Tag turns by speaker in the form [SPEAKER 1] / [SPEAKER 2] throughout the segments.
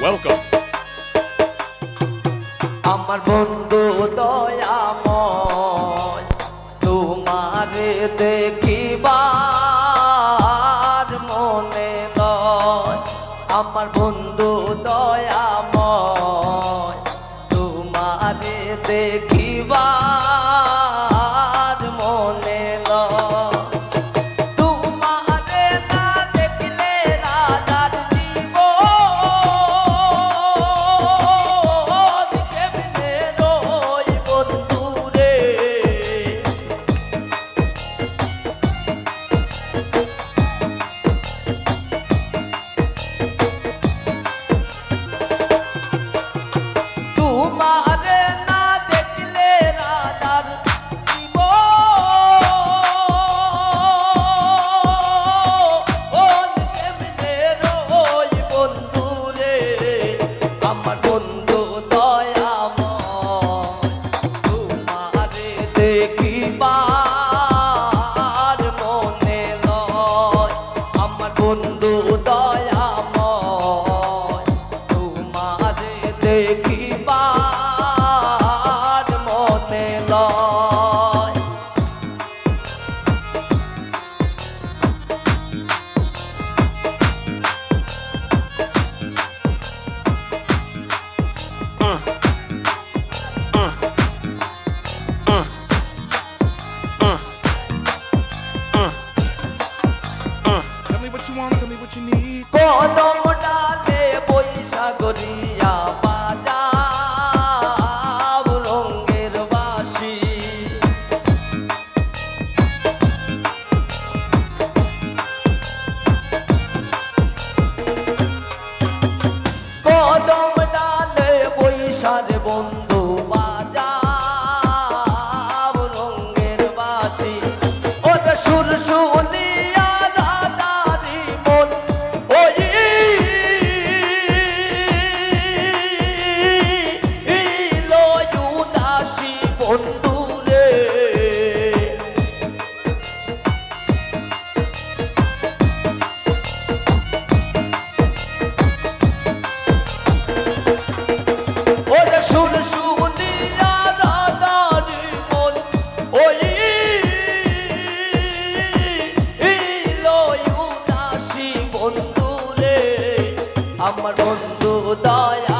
[SPEAKER 1] Welcome
[SPEAKER 2] আমার বন্ধু দয়াময় তোমারে দেখিবার মনে নয়। আমার বন্ধু দয়াময় তোমারে দেখি do আমার বন্ধু দয়া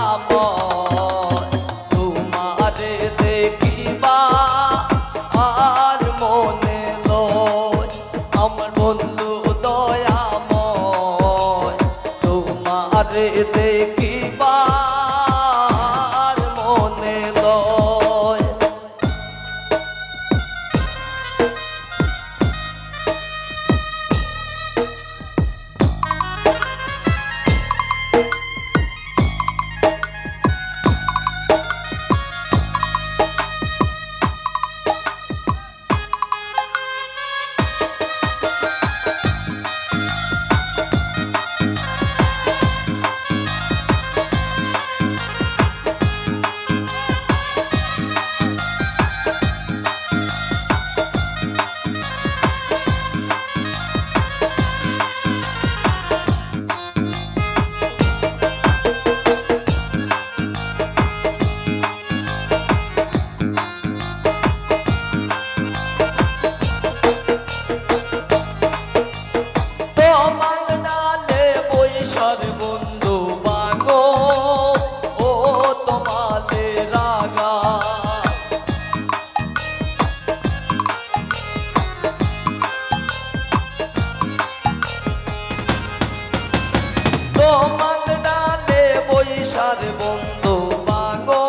[SPEAKER 2] আর বন্ধু পাগো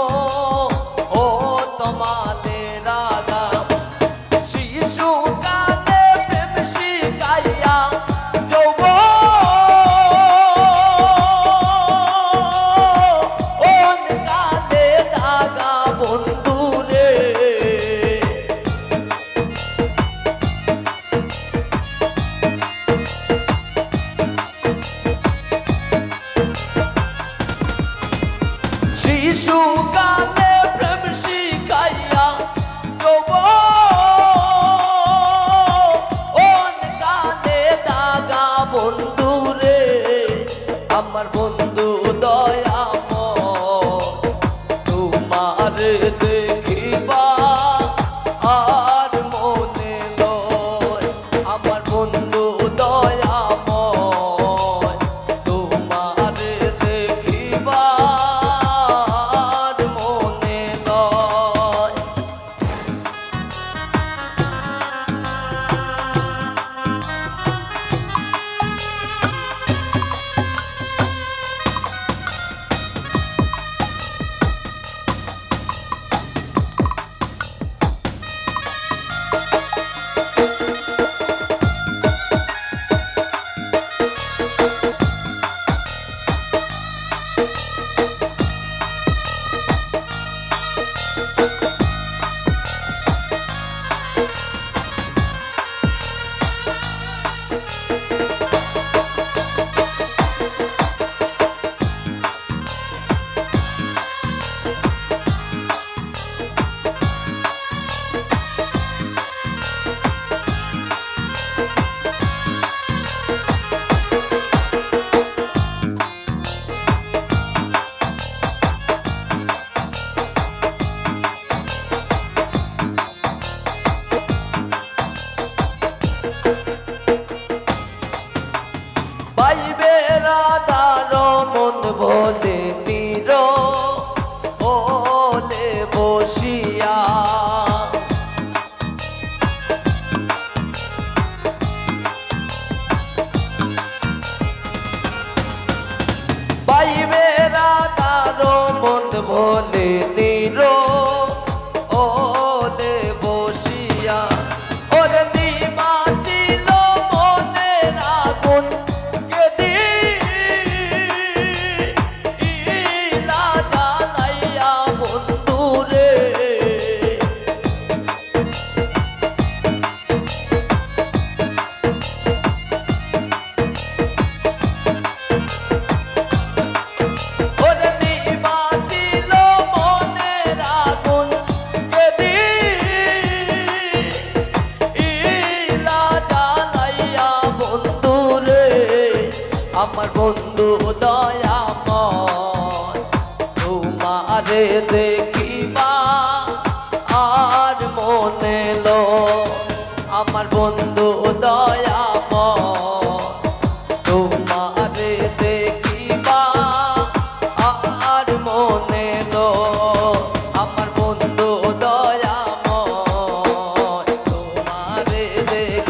[SPEAKER 2] ও তোমাদের রাগা শিশু কালে প্রেম শিখাইয়া যৌব কালে দাগা বন্ধু। দেখে